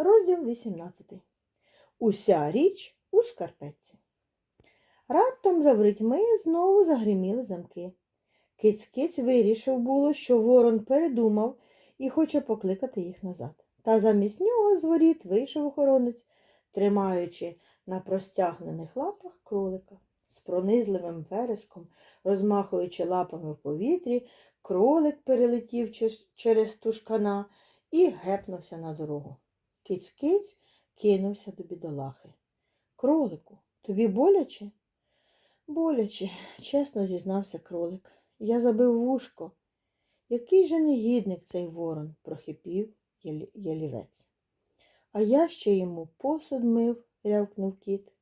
Розділ 18. Уся річ у шкарпетці. Раптом за ворітьми знову загриміли замки. Киць-киць вирішив було, що ворон передумав і хоче покликати їх назад. Та замість нього з воріт вийшов охоронець, тримаючи на простягнених лапах кролика. З пронизливим вереском, розмахуючи лапами в повітрі, кролик перелетів через тушкана і гепнувся на дорогу. Киць-киць кинувся до бідолахи. Кролику, тобі боляче? Боляче, чесно зізнався кролик. Я забив вушко. Який же негідник цей ворон, прохипів ялівець. А я ще йому посуд мив, рявкнув кіт.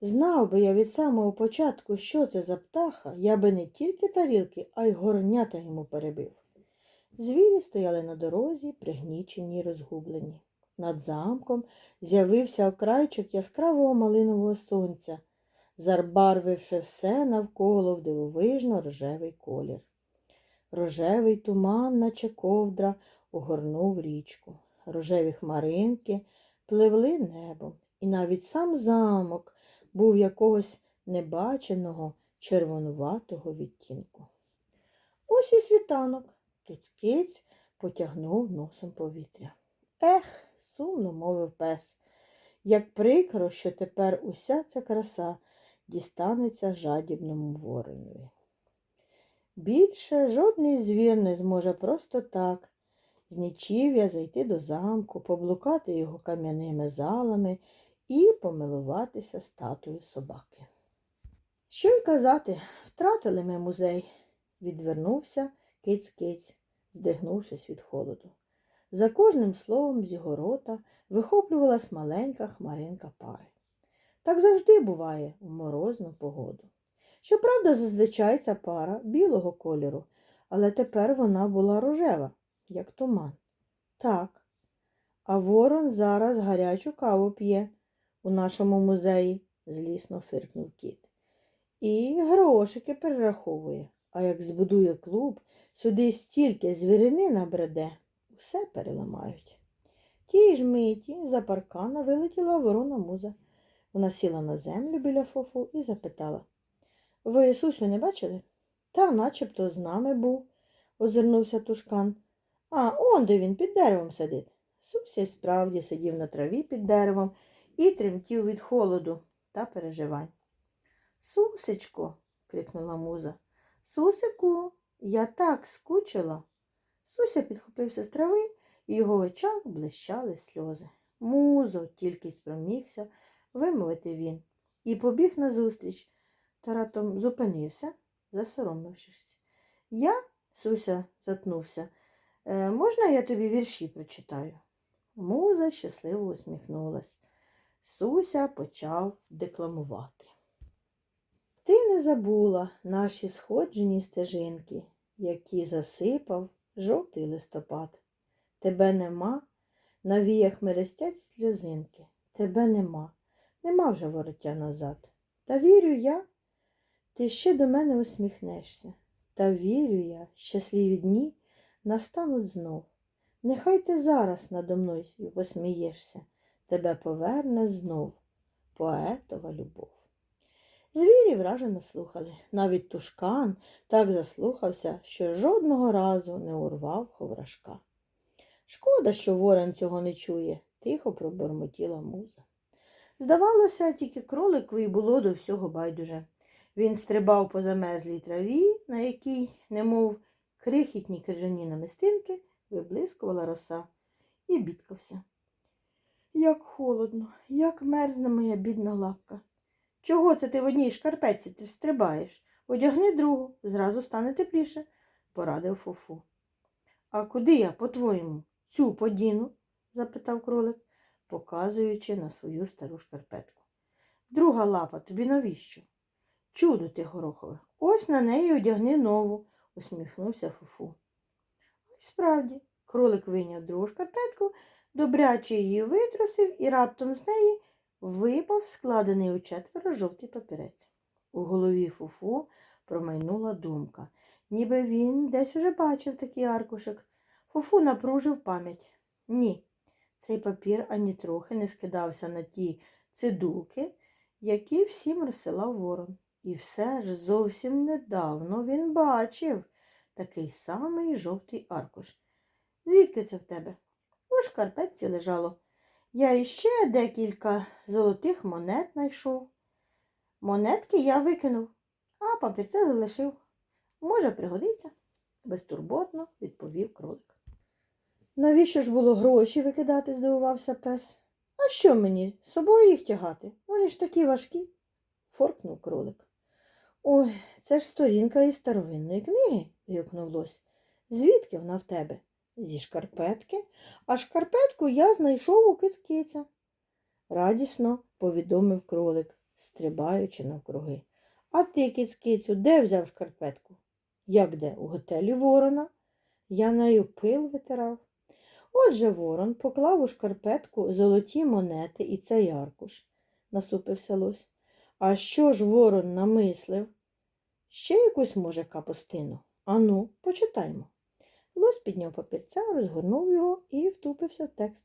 Знав би я від самого початку, що це за птаха, я би не тільки тарілки, а й горнята йому перебив. Звірі стояли на дорозі, пригнічені й розгублені. Над замком з'явився окрайчик яскравого малинового сонця, зарбарвивши все навколо в дивовижно рожевий колір. Рожевий туман, наче ковдра, огорнув річку. Рожеві хмаринки пливли небом, і навіть сам замок був якогось небаченого червонуватого відтінку. Ось і світанок. Киць-киць потягнув носом повітря. Ех, сумно мовив пес. Як прикро, що тепер уся ця краса дістанеться жадібному воронові. Більше жодний звір не зможе просто так з нічів'я зайти до замку, поблукати його кам'яними залами і помилуватися статую собаки. Що й казати, втратили ми музей, відвернувся киць-киць, здригнувшись від холоду. За кожним словом з його рота вихоплювалась маленька хмаринка пари. Так завжди буває у морозну погоду. Щоправда, зазвичай ця пара білого кольору, але тепер вона була рожева, як туман. Так, а ворон зараз гарячу каву п'є у нашому музеї, злісно фиркнув кіт. І грошики перераховує. А як збудує клуб, сюди стільки звірини набреде, все переламають. Тій ж миті за паркана вилетіла ворона муза. Вона сіла на землю біля фофу і запитала Ви Сусю не бачили? Та начебто з нами був, озирнувся тушкан. А он де він під деревом сидить. Суся й справді сидів на траві під деревом і тремтів від холоду та переживань. Сусечко, крикнула муза. Сусику, я так скучила. Суся підхопився з трави, і в його очах блищали сльози. Музо, тільки спромігся вимовити він, і побіг назустріч, та раптом зупинився, засоромившись. Я, Суся, затнувся, «е, можна я тобі вірші прочитаю? Муза щасливо усміхнулась. Суся почав декламувати. Не забула наші сходжені стежинки, які засипав жовтий листопад. Тебе нема, на віях мерестять сльозинки. Тебе нема, нема вже вороття назад. Та вірю я, ти ще до мене усміхнешся. Та вірю я, щасливі дні настануть знов. Нехай ти зараз надо мною посмієшся, тебе поверне знов поетова любов. Звірі вражено слухали. Навіть тушкан так заслухався, що жодного разу не урвав ховрашка. Шкода, що ворон цього не чує, тихо пробормотіла муза. Здавалося, тільки кроликові було до всього байдуже. Він стрибав по замерзлій траві, на якій, немов крихітні крижані намистинки, виблискувала роса, і бідкався. Як холодно, як мерзне моя бідна лапка. Чого це ти в одній шкарпетці стрибаєш? Одягни другу, зразу стане тепліше, порадив Фуфу. А куди я, по-твоєму, цю подіну? запитав кролик, показуючи на свою стару шкарпетку. Друга лапа тобі навіщо? Чудо ти, горохове, ось на неї одягни нову, усміхнувся Фуфу. Ой, Справді, кролик вийняв другу шкарпетку, добряче її витрусив і раптом з неї випав складений у четверо жовтий папірець. У голові Фуфу промайнула думка, ніби він десь уже бачив такий аркушик. Фуфу напружив пам'ять. Ні, Цей папір ані трохи не скидався на ті цидулки, які всім розсилав ворон. І все ж зовсім недавно він бачив такий самий жовтий аркуш. Звідки це в тебе? У шкарпетці лежало. Я іще декілька золотих монет знайшов. Монетки я викинув, а папірце залишив. Може, пригодиться, безтурботно відповів кролик. Навіщо ж було гроші викидати, здивувався пес. А що мені? З собою їх тягати? Вони ж такі важкі, форкнув кролик. Ой, це ж сторінка із старовинної книги, гукнув лось. Звідки вона в тебе? Зі шкарпетки, а шкарпетку я знайшов у кицькиця. Радісно повідомив кролик, стрибаючи навкруги. А ти, кицькицю, де взяв шкарпетку? Як де? У готелі ворона? Я нею пил витирав. Отже ворон поклав у шкарпетку золоті монети і цей аркуш, насупився лось. А що ж ворон намислив? Ще якусь, може, капустину? Ану, почитаймо. Лось підняв папірця, розгорнув його і втупився в текст.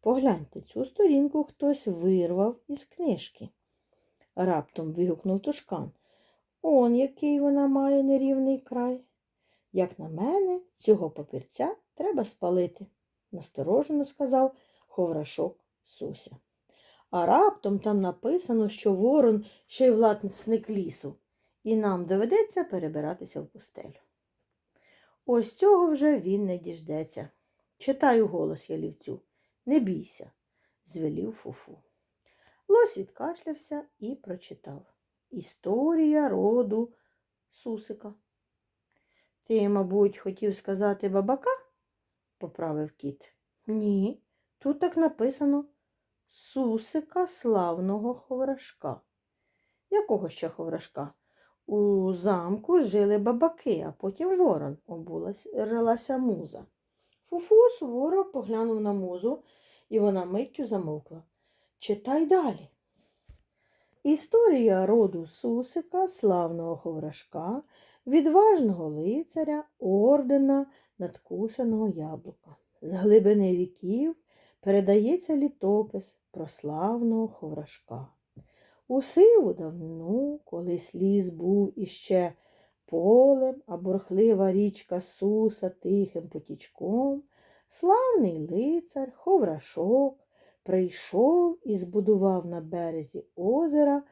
Погляньте, цю сторінку хтось вирвав із книжки. Раптом вигукнув тушкан. Он який вона має нерівний край. Як на мене, цього папірця треба спалити, насторожено сказав ховрашок Суся. А раптом там написано, що ворон ще й власник лісу, і нам доведеться перебиратися в пустелю. Ось цього вже він не діждеться. Читаю голос ялівцю. Не бійся, звелів фуфу. Лось відкашлявся і прочитав. Історія роду Сусика. Ти, мабуть, хотів сказати бабака? поправив кіт. Ні, тут так написано Сусика славного ховрашка. Якого ще ховрашка? У замку жили бабаки, а потім ворон обулася муза. Фуфу суворо поглянув на музу, і вона миттю замовкла. Читай далі. Історія роду Сусика, славного ховрашка, відважного лицаря, ордена надкушеного яблука. З глибини віків передається літопис про славного ховрашка. У сиву давну, колись ліс був іще полем, а бурхлива річка Суса тихим потічком, славний лицар, ховрашок, прийшов і збудував на березі озера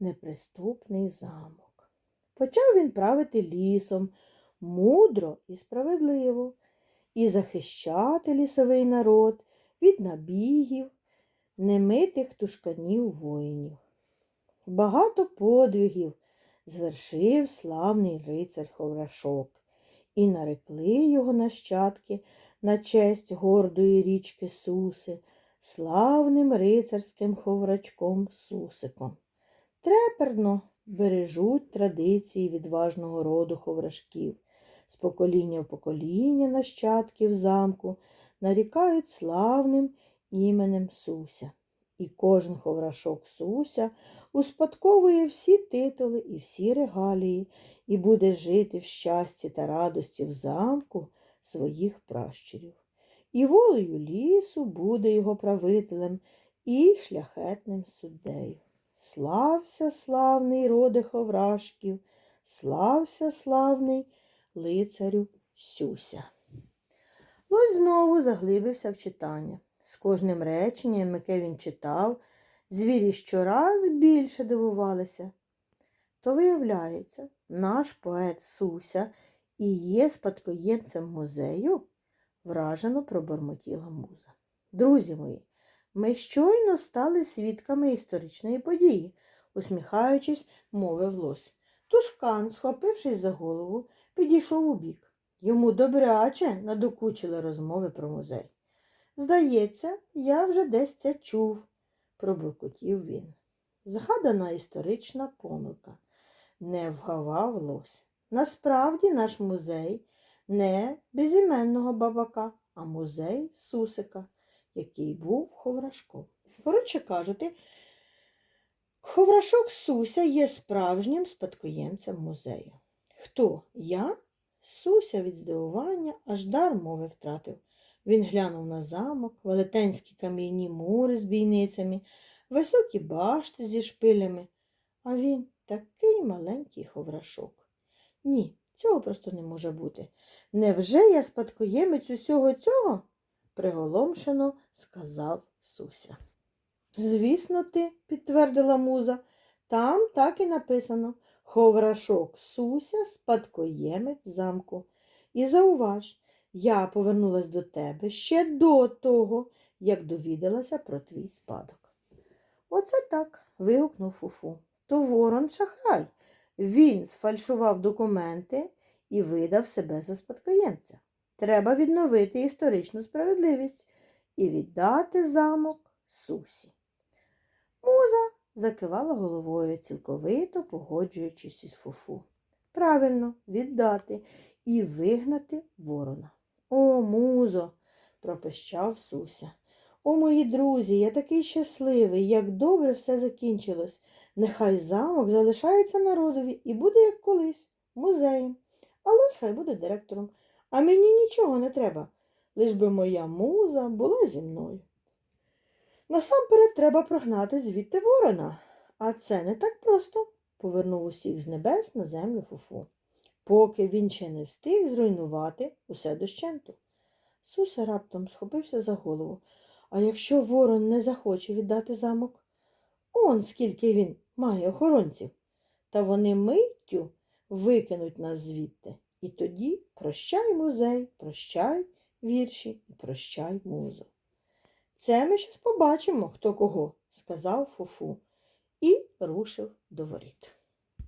неприступний замок. Почав він правити лісом мудро і справедливо, і захищати лісовий народ від набігів, немитих тушканів воїнів. Багато подвигів звершив славний рицар Ховрашок, і нарекли його нащадки на честь гордої річки Суси, славним рицарським ховрачком Сусиком. Треперно бережуть традиції відважного роду ховрашків. З покоління в покоління нащадків замку нарікають славним іменем Суся. І кожен ховрашок Суся успадковує всі титули і всі регалії, і буде жити в щасті та радості в замку своїх пращурів. І волею лісу буде його правителем і шляхетним суддею. Слався славний роде ховрашків, слався славний лицарю Сюся. Лось знову заглибився в читання. З кожним реченням, яке він читав, звірі щораз більше дивувалися. То, виявляється, наш поет Суся і є спадкоємцем музею, вражено пробормотіла муза. Друзі мої, ми щойно стали свідками історичної події, усміхаючись, мовив лось. Тушкан, схопившись за голову, підійшов у бік. Йому добряче надокучили розмови про музей. Здається, я вже десь це чув, пробуркотів він. Згадана історична помилка. Не вгавав лось. Насправді наш музей не безіменного бабака, а музей Сусика, який був ховрашком. Коротше кажучи, ховрашок Суся є справжнім спадкоємцем музею. Хто? Я? Суся від здивування аж дар мови втратив. Він глянув на замок, велетенські кам'яні мури з бійницями, високі башти зі шпилями, а він такий маленький ховрашок. Ні, цього просто не може бути. Невже я спадкоємець усього цього? приголомшено сказав Суся. Звісно, ти, підтвердила муза, там так і написано Ховрашок Суся, спадкоємець замку. І зауваж, я повернулась до тебе ще до того, як довідалася про твій спадок. Оце так. вигукнув Фуфу. То ворон шахрай. Він сфальшував документи і видав себе за спадкоємця. Треба відновити історичну справедливість і віддати замок Сусі. Муза закивала головою, цілковито погоджуючись із Фуфу. Правильно, віддати і вигнати ворона. О, музо, пропищав Суся. О, мої друзі, я такий щасливий, як добре все закінчилось. Нехай замок залишається народові і буде як колись, музеєм. А Лось хай буде директором. А мені нічого не треба, лиш би моя муза була зі мною. Насамперед треба прогнати звідти ворона, а це не так просто, повернув усіх з небес на землю Фуфу, поки він ще не встиг зруйнувати усе дощенту. Суся раптом схопився за голову. А якщо ворон не захоче віддати замок? Он скільки він має охоронців. Та вони миттю викинуть нас звідти. І тоді прощай музей, прощай вірші і прощай музу. Це ми щось побачимо, хто кого, сказав Фуфу і рушив до воріт.